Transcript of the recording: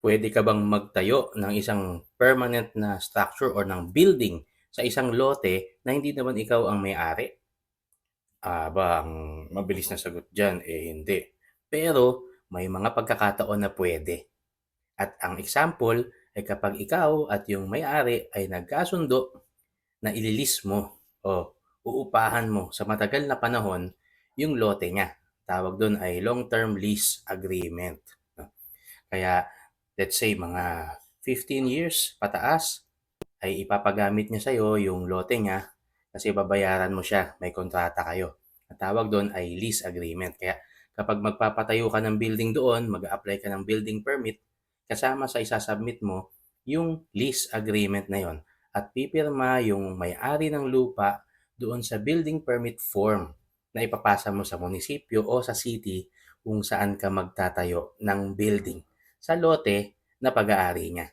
Puwede ka bang magtayo ng isang permanent na structure or ng building sa isang lote na hindi naman ikaw ang may-ari? Aba, ang mabilis na sagot diyan, eh hindi. Pero may mga pagkakataon na pwede. At ang example ay kapag ikaw at yung may-ari ay nagkasundo na ililis mo o uupahan mo sa matagal na panahon yung lote niya. Tawag doon ay long-term lease agreement. Kaya let's say mga 15 years pataas ay ipapagamit niya sa'yo yung lote niya kasi babayaran mo siya, may kontrata kayo. Ang tawag doon ay lease agreement. Kaya kapag magpapatayo ka ng building doon, mag-apply ka ng building permit, kasama sa isasubmit mo yung lease agreement na yon at pipirma yung may-ari ng lupa doon sa building permit form na ipapasa mo sa munisipyo o sa city kung saan ka magtatayo ng building sa lote na pag-aari niya.